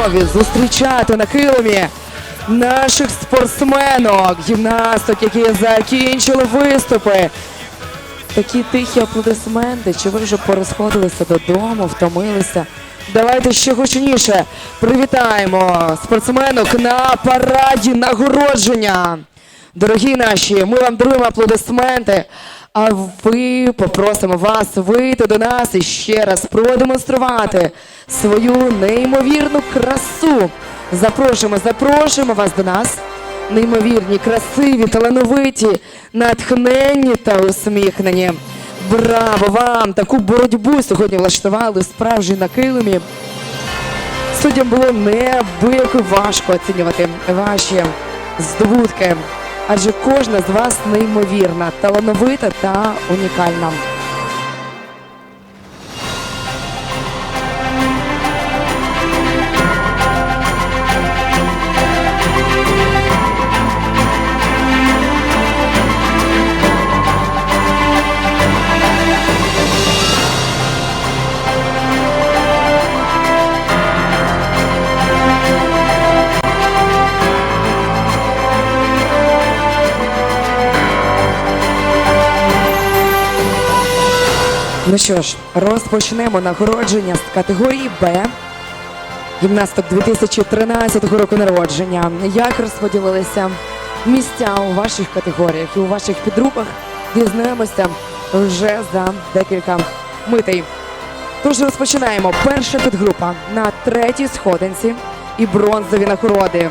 готові зустрічати на килимі наших спортсменок, гімнасток, які закінчили виступи. Такі тихі аплодисменти. Чи ви вже порозходилися додому, втомилися? Давайте ще гучніше привітаємо спортсменок на параді нагородження. Дорогі наші, ми вам даруємо аплодисменти. А ви попросимо вас вийти до нас і ще раз продемонструвати свою неймовірну красу. Запрошуємо, запрошуємо вас до нас. Неймовірні, красиві, талановиті, натхненні та усміхнені. Браво вам! Таку боротьбу сьогодні влаштували справжні на килимі. Суддям було неабияко важко оцінювати ваші здобутки, адже кожна з вас неймовірна, талановита та унікальна. Ну що ж, розпочнемо нагородження з категорії Б. Гімнасток 2013 року народження. Як розподілилися місця у ваших категоріях і у ваших підрупах, дізнаємося вже за декілька митей. Тож розпочинаємо. Перша підгрупа на третій сходинці і бронзові нагороди.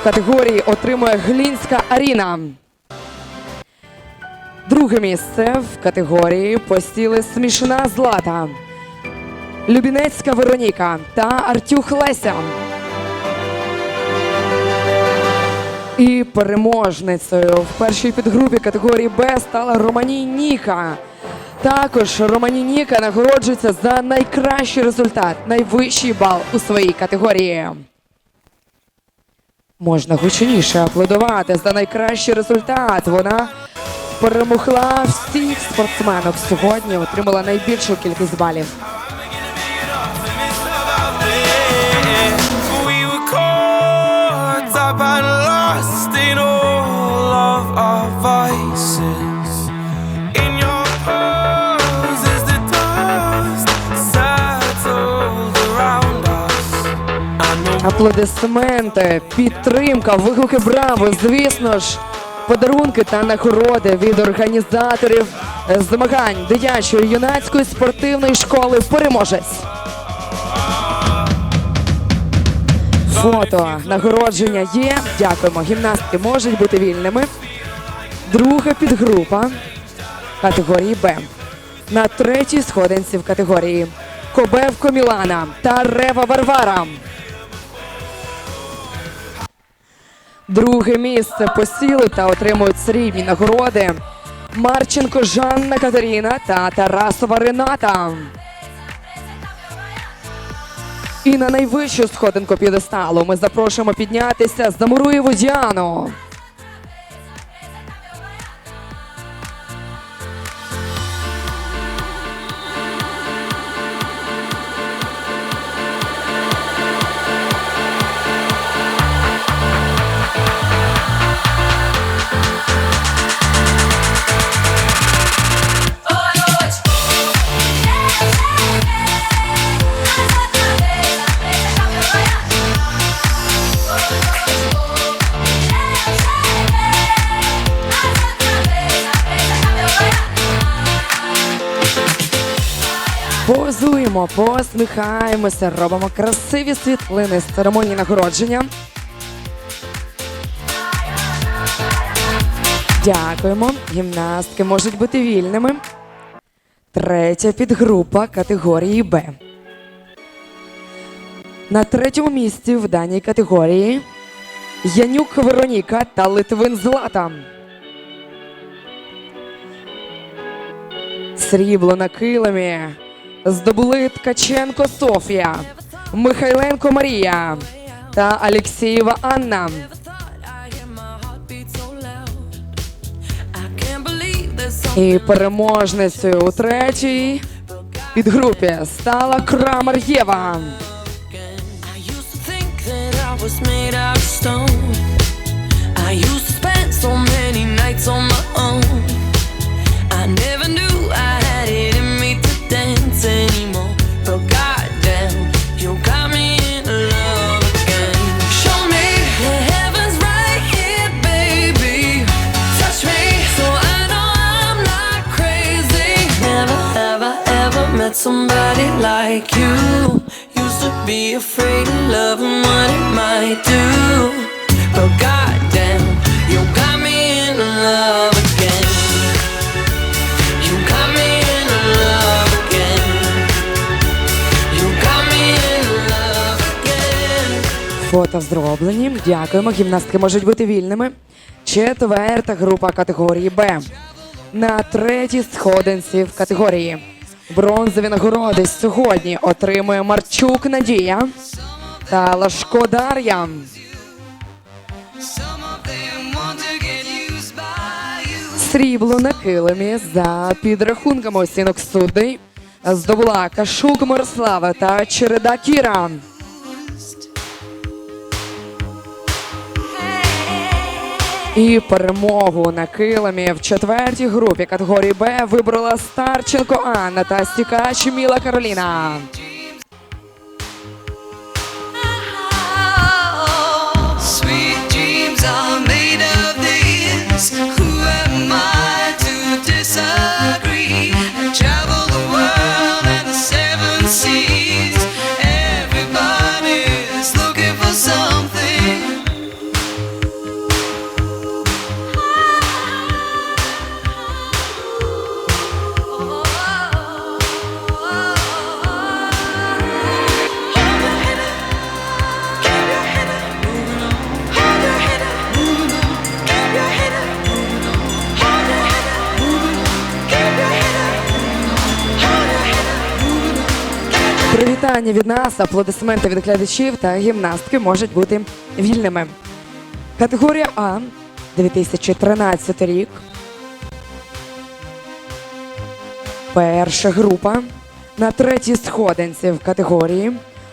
В категорії отримує Глінська Аріна. Друге місце в категорії посіли смішна злата. Любінецька Вероніка та Артюх Леся. І переможницею в першій підгрупі категорії Б стала Романій Ніка. Також Романій Ніка нагороджується за найкращий результат, найвищий бал у своїй категорії. Можна гучніше аплодувати за найкращий результат. Вона перемогла всіх спортсменок сьогодні, отримала найбільшу кількість балів. Аплодисменти, підтримка, вигуки браво, звісно ж, подарунки та нагороди від організаторів е, змагань дитячої юнацької спортивної школи Переможець. Фото нагородження є. Дякуємо. Гімнастки можуть бути вільними. Друга підгрупа категорії Б. На третій сходинці в категорії Кобевко Мілана та Рева Варвара. Друге місце посіли та отримують срібні нагороди. Марченко Жанна Катерина та Тарасова Рената. І на найвищу сходинку п'єдесталу ми запрошуємо піднятися Замуруєву Діану. Позуємо, посміхаємося, робимо красиві світлини з церемонії нагородження. Дякуємо. Гімнастки можуть бути вільними. Третя підгрупа категорії Б. На третьому місці в даній категорії Янюк Вероніка та Литвин Злата. Срібло на килимі. Здобули Ткаченко Софія, Михайленко Марія та Алєксєєва Анна. І переможницею у третій підгрупі стала Крамер Єва. I used to spend so many nights on my somebody like you. Used to be afraid of love and what it might do. But goddamn, you got me in love again. You got me in love again. You got me in love again. Фото зроблені. Дякуємо. Гімнастки можуть бути вільними. Четверта група категорії Б. На третій сходинці в категорії. Бронзові нагороди сьогодні отримує Марчук Надія та Лашко Дар'я. Срібло на килимі за підрахунками оцінок суддей здобула Кашук Мирослава та Череда Кіра. І перемогу на килимі в четвертій групі категорії Б вибрала Старченко Анна та Стікач Міла Кароліна. Привітання від нас, аплодисменти від глядачів та гімнастки можуть бути вільними. Категорія А 2013 рік. Перша група на третій сходинці в категорії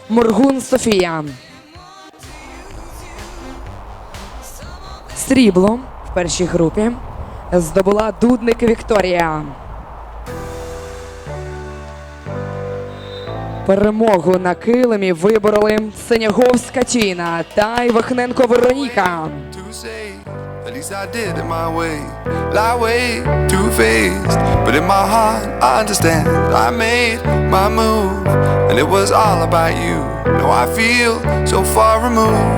Моргун Софія. Срібло в першій групі здобула Дудник Вікторія. Перемогу на килимі вибороли Синяговська Тіна та Івахненко Вероніка. At least I did it my way. Lie way too faced. But in my heart, I understand. I made my move. And it was all about you. Now I feel so far removed.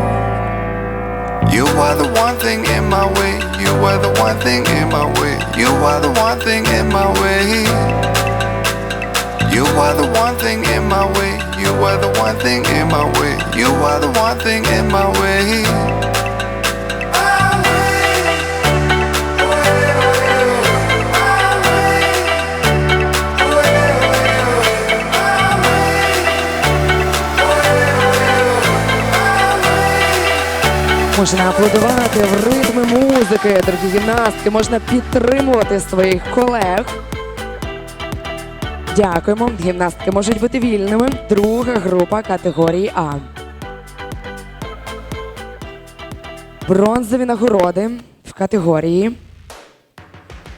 You are the one thing in my way. You are the one thing in my way. You are the one thing in my way. You are the one thing in my way. You are the one thing in my way. You are the one thing in my way. Можна аплодувати в ритми музики, дорогі гімнастки, можна підтримувати своїх колег. Дякуємо. Гімнастки можуть бути вільними. Друга група категорії А. Бронзові нагороди в категорії.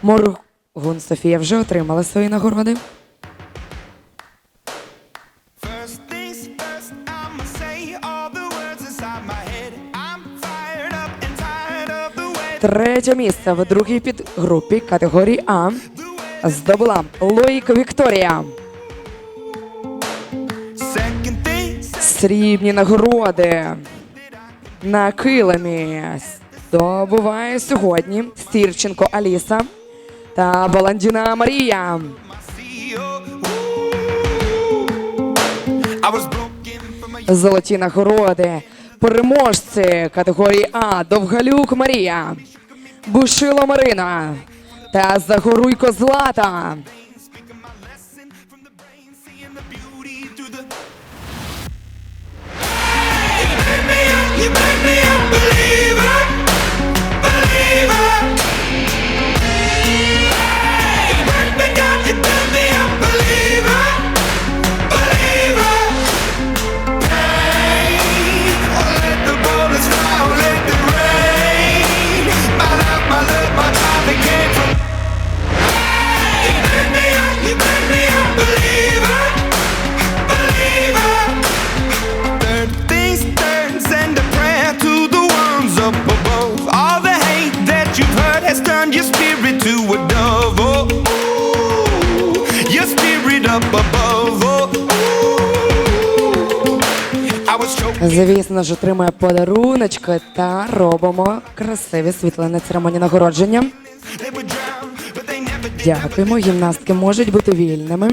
Моргун Софія вже отримала свої нагороди. Третє місце в другій підгрупі категорії А здобула Лоїк Вікторія. Срібні нагороди на килимі здобуває сьогодні Стірченко Аліса та Баландіна Марія. Золоті нагороди. Переможці категорії А Довгалюк Марія, Бушило Марина та Загоруйко Злата. speaking my lesson from the brain, seeing the beauty through the. You make me turned your spirit to a dove. Oh, ooh, your spirit up above. Oh, ooh. I was choking. Звісно ж, отримує подаруночки та робимо красиві світлини церемонії нагородження. They would drown, but they never did. Дякуємо. Гімнастки можуть бути вільними.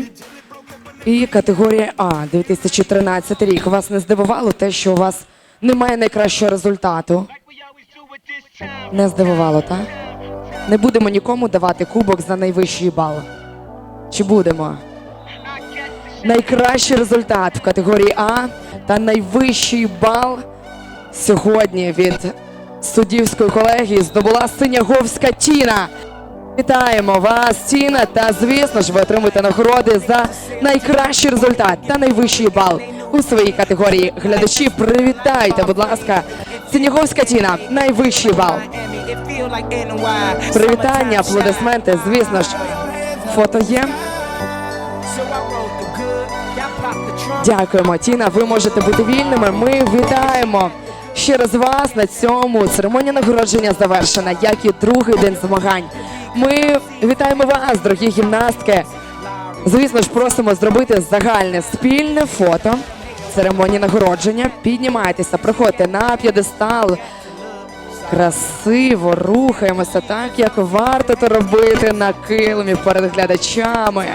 І категорія А 2013 рік. Вас не здивувало те, що у вас немає найкращого результату? Не здивувало, так? Не будемо нікому давати кубок за найвищий бал. Чи будемо? Найкращий результат в категорії А та найвищий бал сьогодні від суддівської колегії здобула Синяговська Тіна. Вітаємо вас, Тіна, та звісно ж ви отримуєте нагороди за найкращий результат та найвищий бал у своїй категорії. Глядачі, привітайте, будь ласка, Синяговська Тіна, найвищий бал. Привітання, аплодисменти, звісно ж, фото є. Дякуємо, Тіна. Ви можете бути вільними. Ми вітаємо ще раз вас на цьому. Церемонія нагородження завершена, як і другий день змагань. Ми вітаємо вас, дорогі гімнастки. Звісно ж, просимо зробити загальне спільне фото церемонії нагородження. Піднімайтеся, приходьте на п'єдестал. Красиво рухаємося так, як варто то робити на килимі перед глядачами.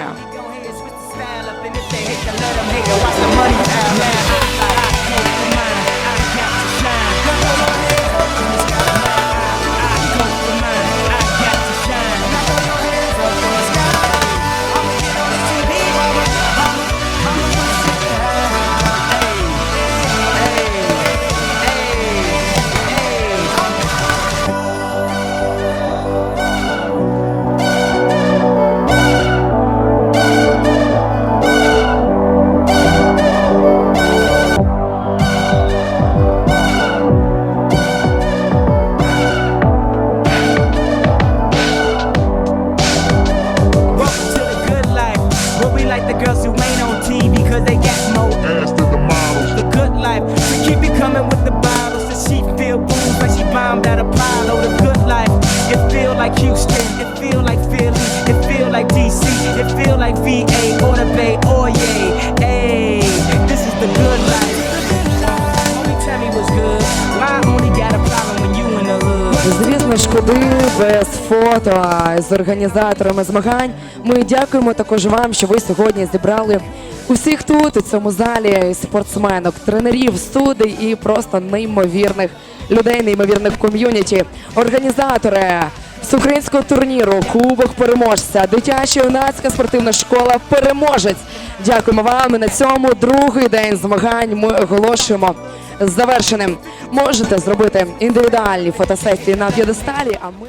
Out Apollo. The good life, it feel like Houston, it feel like Philly, it feel like DC, it feel like VA or the Bay or yay. Hey, this is the good life. Homie, tell me what's good. Why only got a problem when you in the hood? Звісно ж, куди без фото з організаторами змагань. Ми дякуємо також вам, що ви сьогодні зібрали усіх тут, у цьому залі, спортсменок, тренерів, судей і просто неймовірних людей, неймовірних ком'юніті. Організатори всеукраїнського турніру, Кубок переможця, дитяча юнацька спортивна школа Переможець. Дякуємо вам. І на цьому другий день змагань ми оголошуємо завершеним. Можете зробити індивідуальні фотосесії на п'єдесталі, а ми